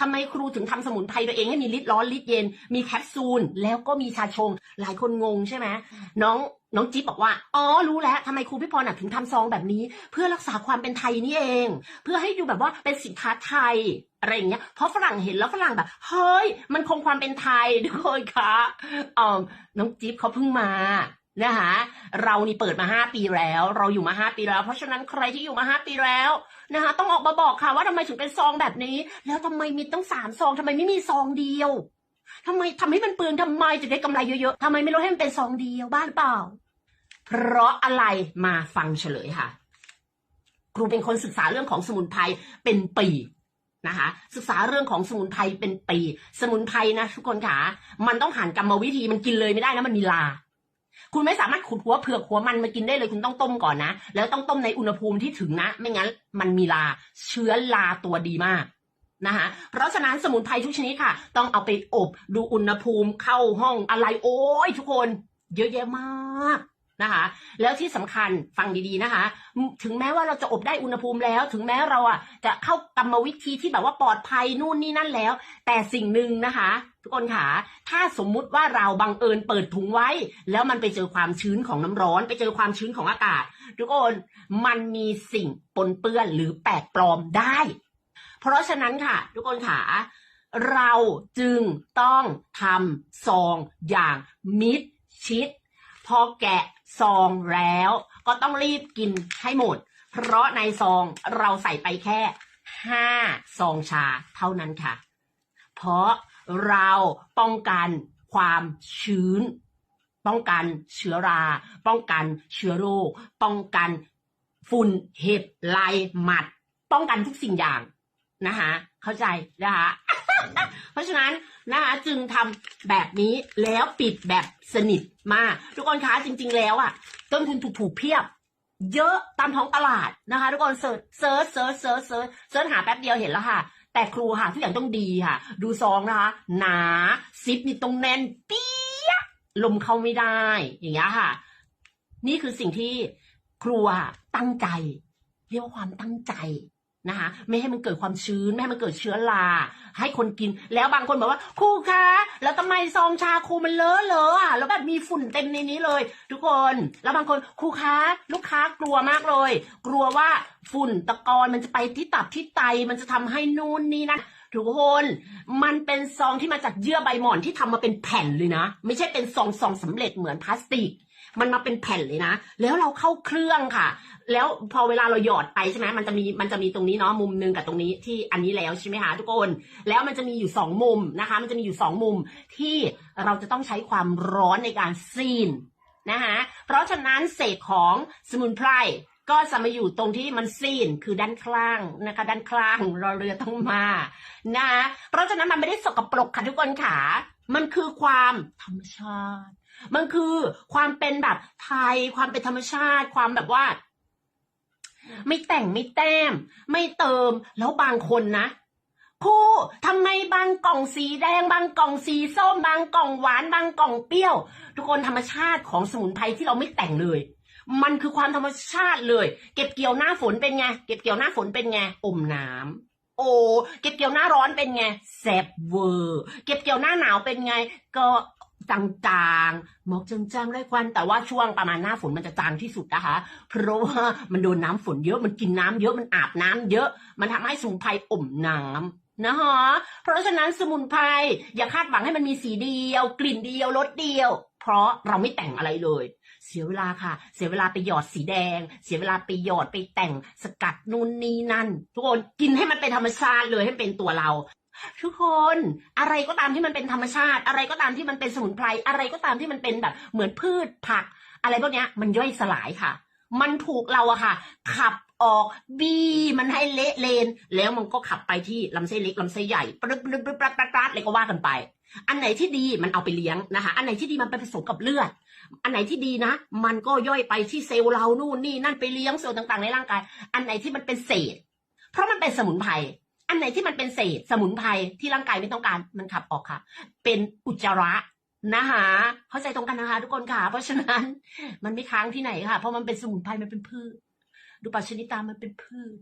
ทำไมครูถึงทำสมุนไพรตัวเองให้มีลิตรร้อนลิตรเย็น มีแคปซูล แล้วก็มีชาชง หลายคนงงใช่ไหมน้องน้องจิ๊บบอกว่า อ๋อ รู้แล้วทำไมครูพี่พรน่ะถึงทำซองแบบนี้ เพื่อรักษาความเป็นไทยนี่เอง เพื่อให้ดูแบบว่าเป็นสินค้าไทยอะไรอย่างเงี้ย เพราะฝรั่งเห็นแล้วฝรั่งแบบ เฮ้ย มันคงความเป็นไทยทุกคนคะอ๋อน้องจิ๊บเขาเพิ่งมา นะคะเรานี่เปิดมาห้าปีแล้ว เราอยู่มาห้าปีแล้ว เพราะฉะนั้นใครที่อยู่มาห้าปีแล้วนะคะต้องออกมาบอกค่ะว่าทำไมถึงเป็นซองแบบนี้ แล้วทำไมมีต้องสามซองทำไมไม่มีซองเดียวทำไมทำให้มันเปลืองทำไมจะได้กำไรเยอะๆทำไมไม่ลดให้มันเป็นซองเดียวบ้านเปล่า เพราะอะไรมาฟังเฉลยค่ะ ครูเป็นคนศึกษาเรื่องของสมุนไพรเป็นปีนะคะศึกษาเรื่องของสมุนไพรเป็นปี สมุนไพรนะทุกคนค่ะมันต้องผ่านกรรมวิธีมันกินเลยไม่ได้นะมันมีลา คุณไม่สามารถขุดหัวเผือกหัวมันมากินได้เลยคุณต้องต้มก่อนนะ แล้วต้องต้มในอุณหภูมิที่ถึงนะ ไม่งั้นมันมีลาเชื้อลาตัวดีมากนะคะเพราะฉะนั้นสมุนไพรทุกชนิดค่ะ ต้องเอาไปอบดูอุณหภูมิเข้าห้องอะไรโอ้ยทุกคน เยอะแยะมาก นะคะ แล้วที่สำคัญฟังดีๆนะคะ ถึงแม้ว่าเราจะอบได้อุณหภูมิแล้ว ถึงแม้เราอะจะเข้ากรรมวิธีที่แบบว่าปลอดภัยนู่นนี่นั่นแล้ว แต่สิ่งหนึ่งนะคะ ทุกคนค่ะถ้าสมมุติว่าเราบังเอิญเปิดถุงไว้ แล้วมันไปเจอความชื้นของน้ำร้อน ไปเจอความชื้นของอากาศ ทุกคนมันมีสิ่งปนเปื้อนหรือแปลกปลอมได้ เพราะฉะนั้นค่ะ ทุกคนค่ะเราจึงต้องทำซองอย่างมิดชิด พอแกะซองแล้ว ก็ต้องรีบกินให้หมด เพราะในซองเราใส่ไปแค่ห้าซองชาเท่านั้นค่ะ เพราะเราป้องกันความชื้น ป้องกันเชื้อรา ป้องกันเชื้อโรค ป้องกันฝุ่นเห็บลายหมัด ป้องกันทุกสิ่งอย่าง นะคะเข้าใจนะคะเพราะฉะนั้นนะคะจึงทำแบบนี้แล้วปิดแบบสนิทมากทุกคนคะจริง ๆ แล้วอะต้นทุนถูกๆเพียบ เยอะตามท้องตลาดนะคะ ทุกคนเสิร์ชเสิร์ชเสิร์ชเสิร์ชเสิร์ชหาแป๊บเดียวเห็นแล้วค่ะ แต่ครูค่ะทุกอย่างต้องดีค่ะ ดูซองนะคะ หนาซิปนี่ตรงแน่นเปี๊ยลมเข้าไม่ได้ อย่างเงี้ยค่ะ นี่คือสิ่งที่ครูตั้งใจ เรียกว่าความตั้งใจ นะคะ ไม่ให้มันเกิดความชื้น ไม่ให้มันเกิดเชื้อรา ให้คนกิน แล้วบางคนบอกว่าครูคะ แล้วทำไมซองชาครูมันเลอะเลอะอะ แล้วแบบมีฝุ่นเต็มในนี้เลย ทุกคน แล้วบางคนครูคะ ลูกค้ากลัวมากเลย กลัวว่าฝุ่นตะกอนมันจะไปที่ตับที่ไต มันจะทำให้นู่นนี่นะ ทุกคนมันเป็นซองที่มาจากเยื่อใบหมอนที่ทำมาเป็นแผ่นเลยนะ ไม่ใช่เป็นซองซองสำเร็จเหมือนพลาสติก มันมาเป็นแผ่นเลยนะ แล้วเราเข้าเครื่องค่ะ แล้วพอเวลาเราหยอดไปใช่ไหมมันจะมีมันจะมีตรงนี้เนาะมุมหนึงกับตรงนี้ที่อันนี้แล้วใช่ไหมคะทุกคน แล้วมันจะมีอยู่สองมุมนะคะ มันจะมีอยู่สองมุมที่เราจะต้องใช้ความร้อนในการซีนนะคะเพราะฉะนั้นเศษของสมุนไพร ก็จะมาอยู่ตรงที่มันซีนคือด้านข้างนะคะ ด้านข้างรอเรือต้องมานะเพราะฉะนั้นมันไม่ได้สกปรกค่ะทุกคนค่ะมันคือความธรรมชาติ มันคือความเป็นแบบไทย ความเป็นธรรมชาติ ความแบบว่า ไม่แต่งไม่แต้ม ไม่เติมแล้วบางคนนะครูทำไมบางกล่องสีแดง บางกล่องสีส้ม บางกล่องหวาน บางกล่องเปรี้ยว ทุกคนธรรมชาติของสมุนไพรที่เราไม่แต่งเลย มันคือความธรรมชาติเลย เก็บเกี่ยวหน้าฝนเป็นไง เก็บเกี่ยวหน้าฝนเป็นไง อมน้ำโอ้เก็บเกี่ยวหน้าร้อนเป็นไงแซบเวอร์ เก็บเกี่ยวหน้าหนาวเป็นไง ก็จางๆหมอกจางๆไร้ควัน แต่ว่าช่วงประมาณหน้าฝนมันจะจางที่สุดนะคะ เพราะว่ามันโดนน้ำฝนเยอะ มันกินน้ำเยอะ มันอาบน้ำเยอะ มันทำให้สมุนไพรอมน้ำ นะคะเพราะฉะนั้นสมุนไพรอย่าคาดหวังให้มันมีสีเดียว กลิ่นเดียวรสเดียว เพราะเราไม่แต่งอะไรเลย เสียเวลาค่ะ เสียเวลาไปหยอดสีแดง เสียเวลาไปหยอดไปแต่งสกัดนู่นนี่นั่น ทุกคนกินให้มันเป็นธรรมชาติเลยให้เป็นตัวเราทุกคนอะไรก็ตามที่มันเป็นธรรมชาติ อะไรก็ตามที่มันเป็นสมุนไพรอะไรก็ตามที่มันเป็นแบบเหมือนพืชผัก อะไรพวกนี้มันย่อยสลายค่ะ มันถูกเราอะค่ะ ขับ ออกบีมันให้เละเลน แล้วมันก็ขับไปที่ลำไส้เล็กลำไส้ใหญ่ปรึ๊บปรึ๊บปรึ๊บปรัดปรัดปรัดอะไรก็ว่ากันไป อันไหนที่ดีมันเอาไปเลี้ยงนะคะ อันไหนที่ดีมันไปผสมกับเลือด อันไหนที่ดีนะ มันก็ย่อยไปที่เซลล์เรานู่นนี่นั่นไปเลี้ยงเซลล์ต่างๆ ในร่างกาย อันไหนที่มันเป็นเศษ เพราะมันเป็นสมุนไพรอันไหนที่มันเป็นเศษสมุนไพรที่ร่างกายไม่ต้องการมันขับออกค่ะ เป็นอุจจาระนะคะเข้าใจตรงกันนะคะทุกคนค่ะ เพราะฉะนั้นมันไม่ค้างที่ไหนค่ะ เพราะมันเป็นสมุนไพรมันเป็นพืช ดูปัชนิตามันเป็นพืช